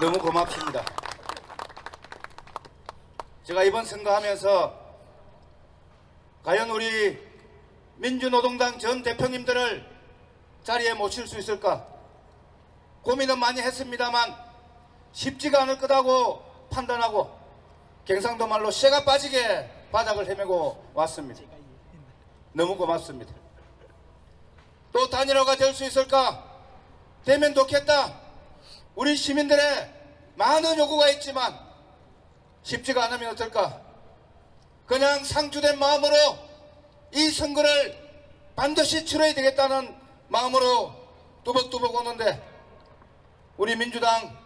너무 고맙습니다. 제가 이번 선거하면서 과연 우리 민주노동당 전 대표님들을 자리에 모실 수 있을까 고민은 많이 했습니다만 쉽지가 않을 거다고 판단하고 경상도 말로 쇠가 빠지게 바닥을 헤매고 왔습니다. 너무 고맙습니다. 또 단일화가 될 수 있을까? 되면 좋겠다. 우리 시민들의 많은 요구가 있지만 쉽지가 않으면 어떨까? 그냥 상주된 마음으로 이 선거를 반드시 치러야 되겠다는 마음으로 뚜벅뚜벅 오는데 우리 민주당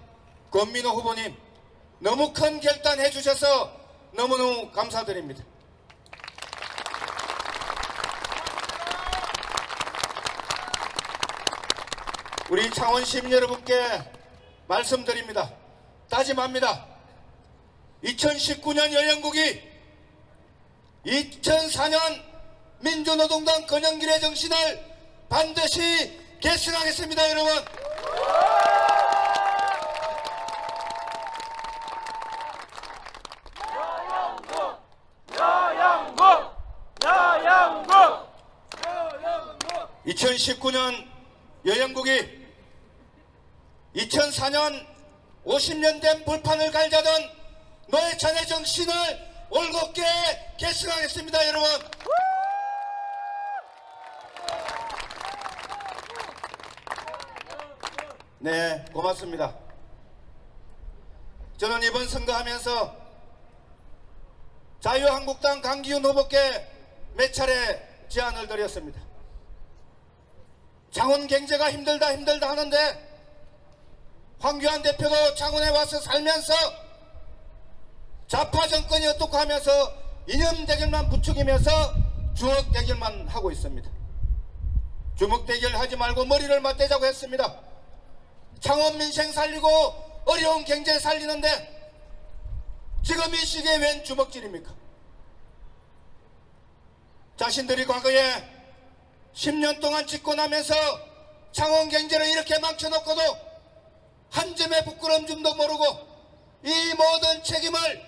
권민호 후보님 너무 큰 결단해 주셔서 너무너무 감사드립니다. 우리 창원 시민 여러분께 말씀드립니다. 다짐합니다. 2019년 여영국이 2004년 민주노동당 건영길의 정신을 반드시 계승하겠습니다, 여러분. 여영국! 여영국! 2019년 여영국이 2004년 50년 된 불판을 갈자던 노회찬의 정신을 올곧게 계승하겠습니다, 여러분. 네, 고맙습니다. 저는 이번 선거하면서 자유한국당 강기훈 후보께 몇 차례 제안을 드렸습니다. 창원 경제가 힘들다 힘들다 하는데 황교안 대표도 창원에 와서 살면서 좌파 정권이 어떻고 하면서 이념 대결만 부추기면서 주먹 대결만 하고 있습니다. 주먹 대결 하지 말고 머리를 맞대자고 했습니다. 창원 민생 살리고 어려운 경제 살리는데 지금 이 시기에 웬 주먹질입니까? 자신들이 과거에 10년 동안 집권하면서 창원 경제를 이렇게 망쳐놓고도 한 점의 부끄러움 좀도 모르고 이 모든 책임을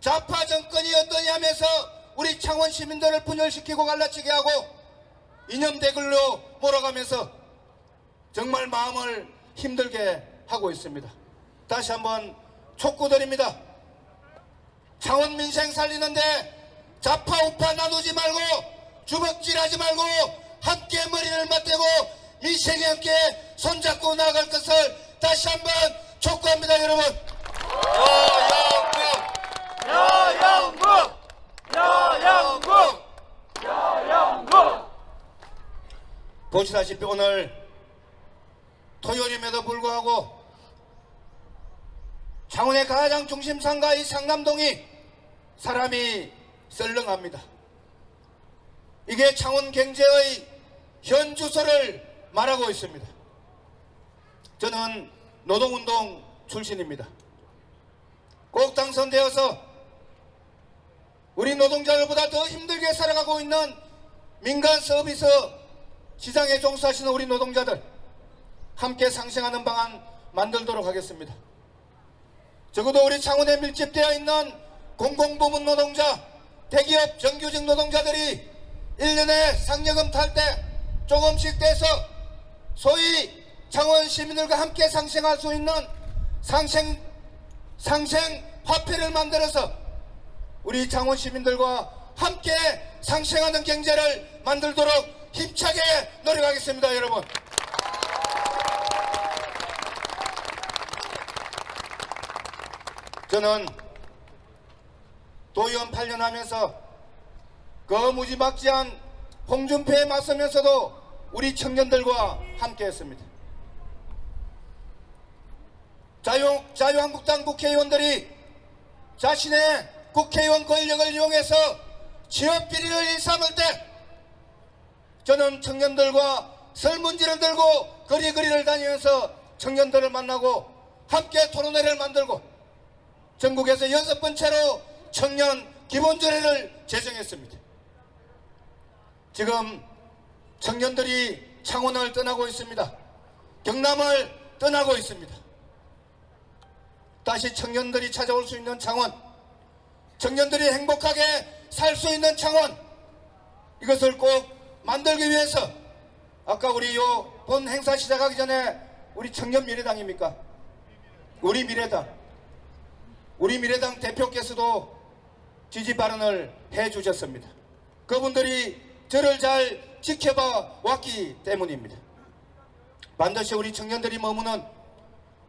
좌파 정권이 어떠냐 하면서 우리 창원 시민들을 분열시키고 갈라치게 하고 이념 대글로 몰아가면서 정말 마음을 힘들게 하고 있습니다. 다시 한번 촉구드립니다. 창원 민생 살리는데 좌파 우파 나누지 말고 주먹질하지 말고 함께 머리를 맞대고 민생에 함께 손잡고 나아갈 것을 다시 한번 촉구합니다 여러분 여영국! 여영국! 여영국! 보시다시피 오늘 토요일임에도 불구하고 창원의 가장 중심 상가 이 상남동이 사람이 썰렁합니다. 이게 창원 경제의 현 주소를 말하고 있습니다. 저는 노동운동 출신입니다. 꼭 당선되어서 우리 노동자들보다 더 힘들게 살아가고 있는 민간 서비스 시장에 종사하시는 우리 노동자들 함께 상생하는 방안 만들도록 하겠습니다. 적어도 우리 창원에 밀집되어 있는 공공부문 노동자, 대기업 정규직 노동자들이 1년에 상여금 탈 때 조금씩 떼서 소위 창원 시민들과 함께 상생할 수 있는 상생, 상생 화폐를 만들어서 우리 창원 시민들과 함께 상생하는 경제를 만들도록 힘차게 노력하겠습니다, 여러분. 저는 도의원 8년 하면서 그 무지막지한 홍준표에 맞서면서도 우리 청년들과 함께 했습니다. 자유, 자유한국당 국회의원들이 자신의 국회의원 권력을 이용해서 취업 비리를 일삼을 때 저는 청년들과 설문지를 들고 거리거리를 다니면서 청년들을 만나고 함께 토론회를 만들고 전국에서 여섯 번째로 청년 기본조례를 제정했습니다. 지금 청년들이 창원을 떠나고 있습니다. 경남을 떠나고 있습니다. 다시 청년들이 찾아올 수 있는 창원, 청년들이 행복하게 살 수 있는 창원, 이것을 꼭 만들기 위해서 아까 우리 요 본 행사 시작하기 전에 우리 청년 미래당입니까? 우리 미래당, 우리 미래당 대표께서도 지지 발언을 해 주셨습니다. 그분들이 저를 잘 지켜봐 왔기 때문입니다. 반드시 우리 청년들이 머무는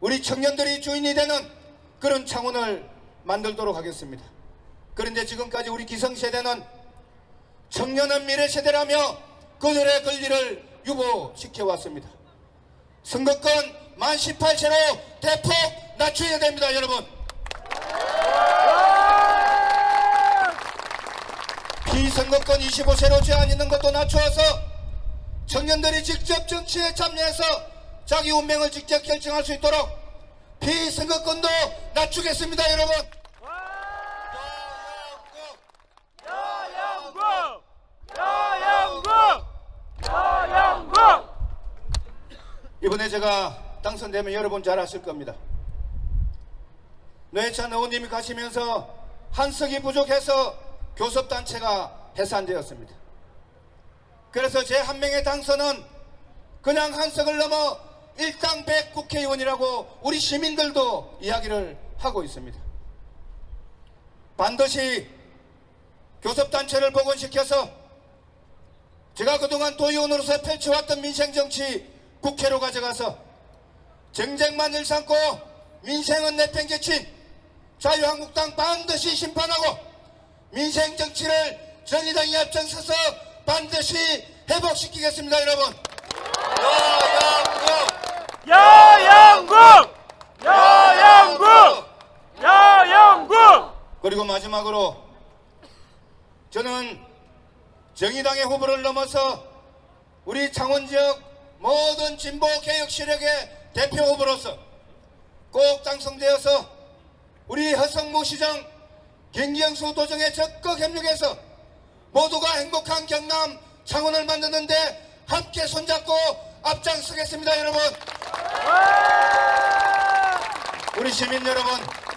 우리 청년들이 주인이 되는 그런 창원을 만들도록 하겠습니다. 그런데 지금까지 우리 기성세대는 청년은 미래 세대라며 그들의 권리를 유보시켜 왔습니다. 선거권 만 18세로 대폭 낮춰야 됩니다, 여러분. 비선거권 25세로 제한 있는 것도 낮추어서 청년들이 직접 정치에 참여해서 자기 운명을 직접 결정할 수 있도록 비선거권도 낮추겠습니다, 여러분. 여영국! 여영국! 여영국! 이번에 제가 당선되면 여러분 잘 아실 겁니다. 노회찬 의원님이 가시면서 한석이 부족해서 교섭단체가 해산되었습니다. 그래서 제 한 명의 당선은 그냥 한석을 넘어 일당 백 국회의원이라고 우리 시민들도 이야기를 하고 있습니다. 반드시 교섭단체를 복원시켜서 제가 그동안 도의원으로서 펼쳐왔던 민생정치 국회로 가져가서 정쟁만 일삼고 민생은 내팽개친 자유한국당 반드시 심판하고 민생정치를 정의당이 앞장서서 반드시 회복시키겠습니다 여러분 여영국 여영국! 여영국! 여영국! 그리고 마지막으로 저는 정의당의 후보를 넘어서 우리 창원 지역 모든 진보 개혁 세력의 대표 후보로서 꼭 당선되어서 우리 허성무 시장, 김기영수 도정에 적극 협력해서 모두가 행복한 경남 창원을 만드는데 함께 손잡고 앞장서겠습니다 여러분. 우리 시민 여러분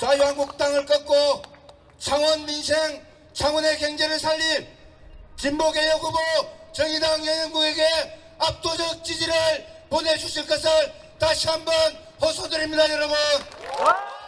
자유한국당을 꺾고 창원 민생, 창원의 경제를 살릴 진보개혁 후보 정의당 여영구에게 압도적 지지를 보내주실 것을 다시 한번 호소드립니다 여러분 와!